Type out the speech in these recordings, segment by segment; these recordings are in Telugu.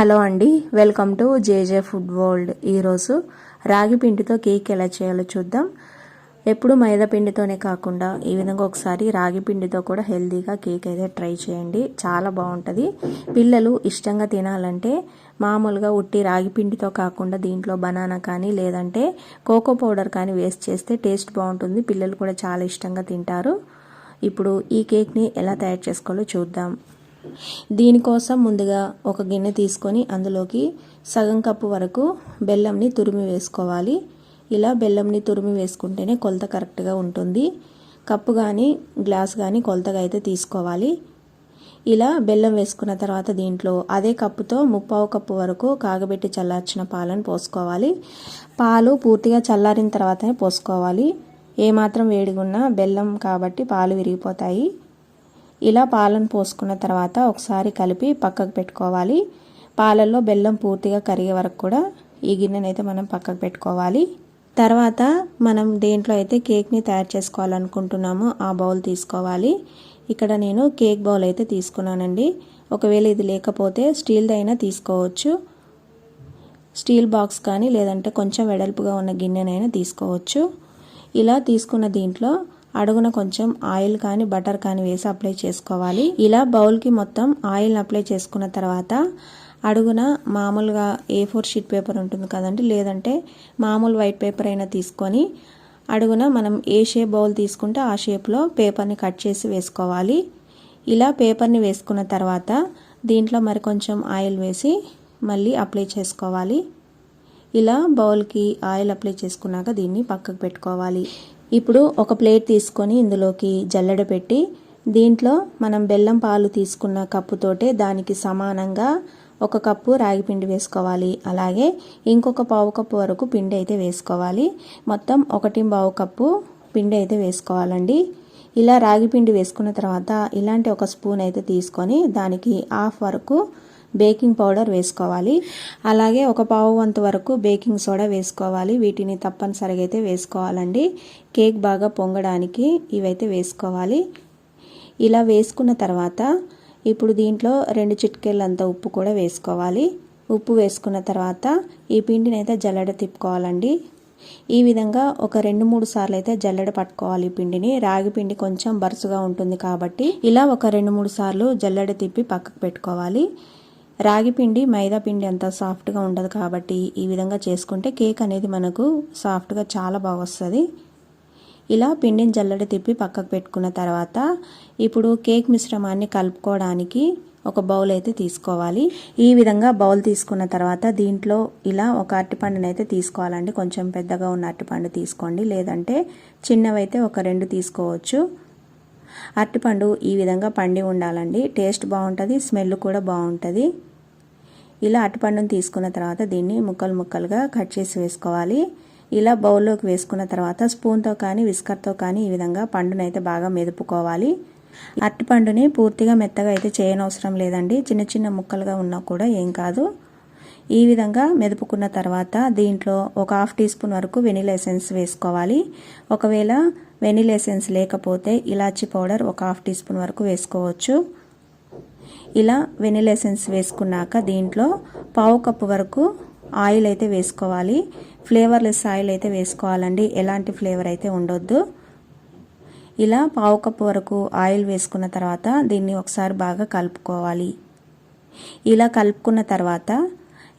హలో అండి. Welcome to JJ food world. ఈరోజు రాగి పిండితో కేక్ ఎలా చేయాలో చూద్దాం. ఎప్పుడు మైదా పిండితోనే కాకుండా ఈ విధంగా ఒకసారి రాగి పిండితో కూడా హెల్తీగా కేక్ అయితే ట్రై చేయండి. చాలా బాగుంటుంది. పిల్లలు ఇష్టంగా తినాలంటే మామూలుగా ఉట్టి రాగి పిండితో కాకుండా దీంట్లో బనానా కానీ లేదంటే కోకో పౌడర్ కానీ వేస్ట్ చేస్తే టేస్ట్ బాగుంటుంది. పిల్లలు కూడా చాలా ఇష్టంగా తింటారు. ఇప్పుడు ఈ కేక్ని ఎలా తయారు చేసుకోవాలో చూద్దాం. దీనికోసం ముందుగా ఒక గిన్నె తీసుకొని అందులోకి సగం కప్పు వరకు బెల్లంని తురిమి వేసుకోవాలి. ఇలా బెల్లంని తురిమి వేసుకుంటేనే కొలత కరెక్ట్గా ఉంటుంది. కప్పు కానీ గ్లాస్ కానీ కొలతగా అయితే తీసుకోవాలి. ఇలా బెల్లం వేసుకున్న తర్వాత దీంట్లో అదే కప్పుతో ముప్పావు కప్పు వరకు కాగబెట్టి చల్లార్చిన పాలను పోసుకోవాలి. పాలు పూర్తిగా చల్లారిన తర్వాతనే పోసుకోవాలి. ఏమాత్రం వేడిగా ఉన్నా బెల్లం కాబట్టి పాలు విరిగిపోతాయి. ఇలా పాలను పోసుకున్న తర్వాత ఒకసారి కలిపి పక్కకు పెట్టుకోవాలి. పాలల్లో బెల్లం పూర్తిగా కరిగే వరకు కూడా ఈ గిన్నెనైతే మనం పక్కకు పెట్టుకోవాలి. తర్వాత మనం దేంట్లో అయితే కేక్ని తయారు చేసుకోవాలనుకుంటున్నామో ఆ బౌల్ తీసుకోవాలి. ఇక్కడ నేను కేక్ బౌల్ అయితే తీసుకున్నానండి. ఒకవేళ ఇది లేకపోతే స్టీల్దైనా తీసుకోవచ్చు. స్టీల్ బాక్స్ కానీ లేదంటే కొంచెం వెడల్పుగా ఉన్న గిన్నెనైనా తీసుకోవచ్చు. ఇలా తీసుకున్న దీంట్లో అడుగున కొంచెం ఆయిల్ కానీ బటర్ కానీ వేసి అప్లై చేసుకోవాలి. ఇలా బౌల్కి మొత్తం ఆయిల్ అప్లై చేసుకున్న తర్వాత అడుగున మామూలుగా ఏ ఫోర్ షీట్ పేపర్ ఉంటుంది కదండి. లేదంటే మామూలు వైట్ పేపర్ అయినా తీసుకొని అడుగున మనం ఏ షేప్ బౌల్ తీసుకుంటే ఆ షేప్లో పేపర్ని కట్ చేసి వేసుకోవాలి. ఇలా పేపర్ని వేసుకున్న తర్వాత దీంట్లో మరి కొంచెం ఆయిల్ వేసి మళ్ళీ అప్లై చేసుకోవాలి. ఇలా బౌల్కి ఆయిల్ అప్లై చేసుకున్నాక దీన్ని పక్కకు పెట్టుకోవాలి. ఇప్పుడు ఒక ప్లేట్ తీసుకొని ఇందులోకి జల్లెడ పెట్టి దీంట్లో మనం బెల్లం పాలు తీసుకున్న కప్పుతోటే దానికి సమానంగా ఒక కప్పు రాగి పిండి వేసుకోవాలి. అలాగే ఇంకొక పావు కప్పు వరకు పిండి అయితే వేసుకోవాలి. మొత్తం ఒకటి పావు కప్పు పిండి అయితే వేసుకోవాలండి. ఇలా రాగి పిండి వేసుకున్న తర్వాత ఇలాంటి ఒక స్పూన్ అయితే తీసుకొని దానికి హాఫ్ వరకు బేకింగ్ పౌడర్ వేసుకోవాలి. అలాగే ఒక పావు వంతు వరకు బేకింగ్ సోడా వేసుకోవాలి. వీటిని తప్పనిసరిగా అయితే వేసుకోవాలండి. కేక్ బాగా పొంగడానికి ఇవైతే వేసుకోవాలి. ఇలా వేసుకున్న తర్వాత ఇప్పుడు దీంట్లో రెండు చిట్కేళ్ళంత ఉప్పు కూడా వేసుకోవాలి. ఉప్పు వేసుకున్న తర్వాత ఈ పిండిని అయితే జల్లెడ తిప్పుకోవాలండి. ఈ విధంగా ఒక రెండు మూడు సార్లు అయితే జల్లెడ పట్టుకోవాలి ఈ పిండిని. రాగి పిండి కొంచెం బరుసుగా ఉంటుంది కాబట్టి ఇలా ఒక రెండు మూడు సార్లు జల్లెడ తిప్పి పక్కకు పెట్టుకోవాలి. రాగి పిండి మైదా పిండి అంత సాఫ్ట్గా ఉండదు కాబట్టి ఈ విధంగా చేసుకుంటే కేక్ అనేది మనకు సాఫ్ట్గా చాలా బాగా వస్తుంది. ఇలా పిండిని జల్లడి తిప్పి పక్కకు పెట్టుకున్న తర్వాత ఇప్పుడు కేక్ మిశ్రమాన్ని కలుపుకోవడానికి ఒక బౌల్ అయితే తీసుకోవాలి. ఈ విధంగా బౌల్ తీసుకున్న తర్వాత దీంట్లో ఇలా ఒక అరటిపండుని అయితే తీసుకోవాలండి. కొంచెం పెద్దగా ఉన్న అరటిపండు తీసుకోండి. లేదంటే చిన్నవైతే ఒక రెండు తీసుకోవచ్చు. అరటిపండు ఈ విధంగా పండి ఉండాలండి. టేస్ట్ బాగుంటుంది స్మెల్ కూడా బాగుంటుంది. ఇలా అరటిపండును తీసుకున్న తర్వాత దీన్ని ముక్కలు ముక్కలుగా కట్ చేసి వేసుకోవాలి. ఇలా బౌల్లోకి వేసుకున్న తర్వాత స్పూన్తో కానీ విస్కర్తో కానీ ఈ విధంగా పండునైతే బాగా మెదుపుకోవాలి. అరటిపండుని పూర్తిగా మెత్తగా అయితే చేయనవసరం లేదండి. చిన్న చిన్న ముక్కలుగా ఉన్నా కూడా ఏం కాదు. ఈ విధంగా మెదుపుకున్న తర్వాత దీంట్లో ఒక హాఫ్ టీ స్పూన్ వరకు వెనిలా ఎసెన్స్ వేసుకోవాలి. ఒకవేళ వెనిలా ఎసెన్స్ లేకపోతే ఇలాచీ పౌడర్ ఒక హాఫ్ టీ స్పూన్ వరకు వేసుకోవచ్చు. ఇలా వెనిలా ఎసెన్స్ వేసుకున్నాక దీంట్లో పావు కప్పు వరకు ఆయిల్ అయితే వేసుకోవాలి. ఫ్లేవర్లెస్ ఆయిల్ అయితే వేసుకోవాలండి. ఎలాంటి ఫ్లేవర్ అయితే ఉండొద్దు. ఇలా పావు కప్పు వరకు ఆయిల్ వేసుకున్న తర్వాత దీన్ని ఒకసారి బాగా కలుపుకోవాలి. ఇలా కలుపుకున్న తర్వాత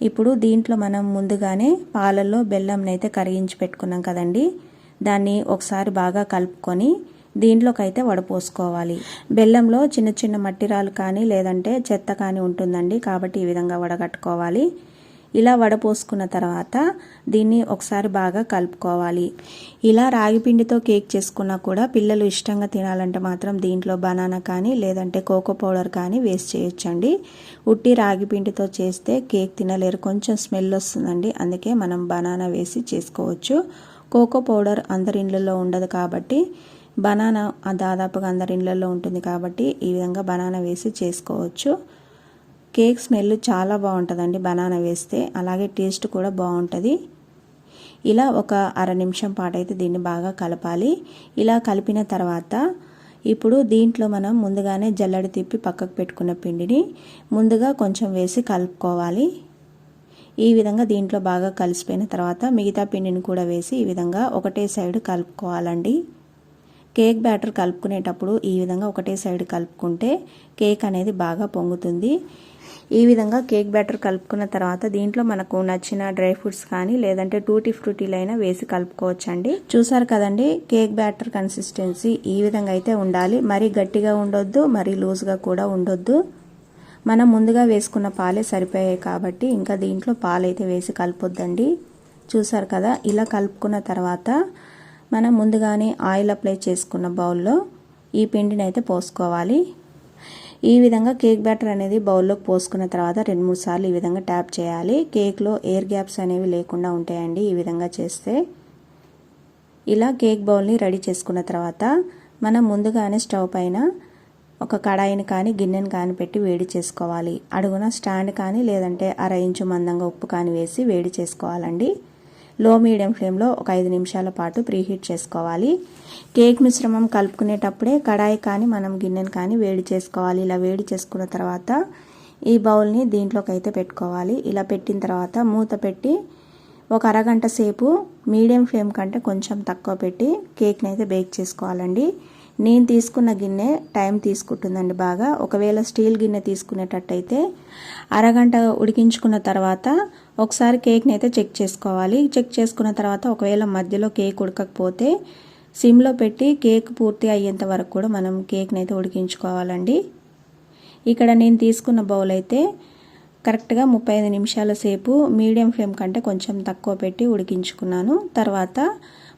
ఇప్పుడు దీంట్లో మనం ముందుగానే పాలల్లో బెల్లంని అయితే కరిగించి పెట్టుకున్నాం కదండి. దాన్ని ఒకసారి బాగా కలుపుకొని దీంట్లోకైతే వడపోసుకోవాలి బెల్లంలో చిన్న చిన్న మట్టిరాలు కానీ లేదంటే చెత్త కానీ ఉంటుందండి. కాబట్టి ఈ విధంగా వడగట్టుకోవాలి ఇలా వడపోసుకున్న తర్వాత దీన్ని ఒకసారి బాగా కలుపుకోవాలి. ఇలా రాగి పిండితో కేక్ చేసుకున్నా కూడా పిల్లలు ఇష్టంగా తినాలంటే మాత్రం దీంట్లో బనానా కానీ లేదంటే కోకో పౌడర్ కానీ వేస్ట్ చేయొచ్చండి. ఉట్టి రాగి పిండితో చేస్తే కేక్ తినలేరు. కొంచెం స్మెల్ వస్తుందండి. అందుకే మనం బనానా వేసి చేసుకోవచ్చు. కోకో పౌడర్ అందరి ఇళ్ళల్లో ఉండదు కాబట్టి బనానా దాదాపుగా అందరి ఇళ్ళల్లో ఉంటుంది కాబట్టి ఈ విధంగా బనానా వేసి చేసుకోవచ్చు. కేక్ స్మెల్ చాలా బాగుంటుందండి బనానా వేస్తే. అలాగే టేస్ట్ కూడా బాగుంటుంది. ఇలా ఒక అర నిమిషం పాటు అయితే దీన్ని బాగా కలపాలి. ఇలా కలిపిన తర్వాత ఇప్పుడు దీంట్లో మనం ముందుగానే జల్లడి తిప్పి పక్కకు పెట్టుకున్న పిండిని ముందుగా కొంచెం వేసి కలుపుకోవాలి. ఈ విధంగా దీంట్లో బాగా కలిసిపోయిన తర్వాత మిగతా పిండిని కూడా వేసి ఈ విధంగా ఒకటే సైడ్ కలుపుకోవాలండి. కేక్ బ్యాటర్ కలుపుకునేటప్పుడు ఈ విధంగా ఒకటే సైడ్ కలుపుకుంటే కేక్ అనేది బాగా పొంగుతుంది. ఈ విధంగా కేక్ బ్యాటర్ కలుపుకున్న తర్వాత దీంట్లో మనకు నచ్చిన డ్రై ఫ్రూట్స్ కానీ లేదంటే టూటీ ఫ్రూటీలైనా వేసి కలుపుకోవచ్చండి. చూసారు కదండి కేక్ బ్యాటర్ కన్సిస్టెన్సీ ఈ విధంగా అయితే ఉండాలి. మరీ గట్టిగా ఉండొద్దు మరీ లూజ్గా కూడా ఉండొద్దు. మనం ముందుగా వేసుకున్న పాలే సరిపోయాయి కాబట్టి ఇంకా దీంట్లో పాలైతే వేసి కలపొద్దండి. చూసారు కదా ఇలా కలుపుకున్న తర్వాత మనం ముందుగానే ఆయిల్ అప్లై చేసుకున్న బౌల్లో ఈ పిండిని అయితే పోసుకోవాలి. ఈ విధంగా కేక్ బ్యాటర్ అనేది బౌల్లోకి పోసుకున్న తర్వాత రెండు మూడు సార్లు ఈ విధంగా ట్యాప్ చేయాలి. కేక్లో ఎయిర్ గ్యాప్స్ అనేవి లేకుండా ఉంటాయండి ఈ విధంగా చేస్తే. ఇలా కేక్ బౌల్ని రెడీ చేసుకున్న తర్వాత మనం ముందుగానే స్టవ్ పైన ఒక కడాయిని కానీ గిన్నెని కానీ పెట్టి వేడి చేసుకోవాలి. అడుగున స్టాండ్ కానీ లేదంటే అర ఇంచు మందంగా ఉప్పు కానీ వేసి వేడి చేసుకోవాలండి. లో మీడియం ఫ్లేమ్లో ఒక ఐదు నిమిషాల పాటు ప్రీహీట్ చేసుకోవాలి. కేక్ మిశ్రమం కలుపుకునేటప్పుడే కడాయి కానీ మనం గిన్నెను కానీ వేడి చేసుకోవాలి. ఇలా వేడి చేసుకున్న తర్వాత ఈ బౌల్ని దీంట్లోకి అయితే పెట్టుకోవాలి. ఇలా పెట్టిన తర్వాత మూత పెట్టి ఒక అరగంట సేపు మీడియం ఫ్లేమ్ కంటే కొంచెం తక్కువ పెట్టి కేక్ని అయితే బేక్ చేసుకోవాలండి. నేను తీసుకున్న గిన్నె టైం తీసుకుంటుందండి బాగా. ఒకవేళ స్టీల్ గిన్నె తీసుకునేటట్టయితే అరగంట ఉడికించుకున్న తర్వాత ఒకసారి కేక్ని అయితే చెక్ చేసుకోవాలి. చెక్ చేసుకున్న తర్వాత ఒకవేళ మధ్యలో కేక్ ఉడకకపోతే సిమ్లో పెట్టి కేక్ పూర్తి అయ్యేంత వరకు కూడా మనం కేక్ని అయితే ఉడికించుకోవాలండి. ఇక్కడ నేను తీసుకున్న బౌల్ అయితే కరెక్ట్గా ముప్పై ఐదు నిమిషాల సేపు మీడియం ఫ్లేమ్ కంటే కొంచెం తక్కువ పెట్టి ఉడికించుకున్నాను. తర్వాత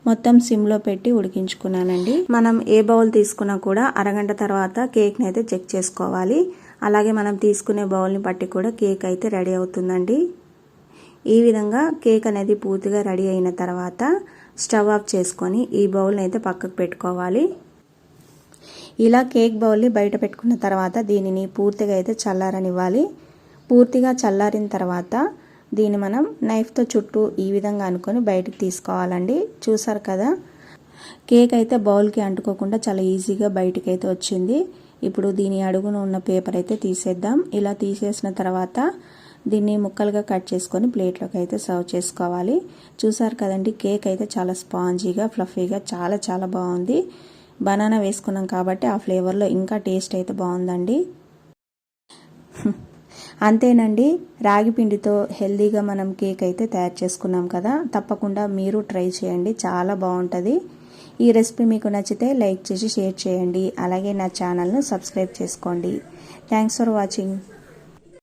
మొత్తం సిమ్లో పెట్టి ఉడికించుకున్నానండి. మనం ఏ బౌల్ తీసుకున్నా కూడా అరగంట తర్వాత కేక్ని అయితే చెక్ చేసుకోవాలి. అలాగే మనం తీసుకునే బౌల్ని బట్టి కూడా కేక్ అయితే రెడీ అవుతుందండి. ఈ విధంగా కేక్ అనేది పూర్తిగా రెడీ అయిన తర్వాత స్టవ్ ఆఫ్ చేసుకొని ఈ బౌల్ని అయితే పక్కకు పెట్టుకోవాలి. ఇలా కేక్ బౌల్ని బయట పెట్టుకున్న తర్వాత దీనిని పూర్తిగా అయితే చల్లారనివ్వాలి. పూర్తిగా చల్లారిన తర్వాత దీన్ని మనం నైఫ్తో చుట్టూ ఈ విధంగా అనుకొని బయటికి తీసుకోవాలండి. చూసారు కదా? కేక్ అయితే బౌల్కి అంటుకోకుండా చాలా ఈజీగా బయటికి అయితే వచ్చింది. ఇప్పుడు దీని అడుగున ఉన్న పేపర్ అయితే తీసేద్దాం. ఇలా తీసేసిన తర్వాత దీన్ని ముక్కలుగా కట్ చేసుకొని ప్లేట్లోకి అయితే సర్వ్ చేసుకోవాలి. చూసారు కదండి? కేక్ అయితే చాలా స్పాంజీగా ఫ్లఫీగా చాలా చాలా బాగుంది. బనానా వేసుకున్నాం కాబట్టి ఆ ఫ్లేవర్లో ఇంకా టేస్ట్ అయితే బాగుందండి. అంతేనండి రాగి పిండితో హెల్దీగా మనం కేక్ అయితే తయారు చేసుకున్నాం కదా తప్పకుండా మీరు ట్రై చేయండి చాలా బాగుంటుంది. ఈ రెసిపీ మీకు నచ్చితే లైక్ చేసి షేర్ చేయండి. అలాగే నా ఛానల్ను సబ్స్క్రైబ్ చేసుకోండి. Thanks for watching.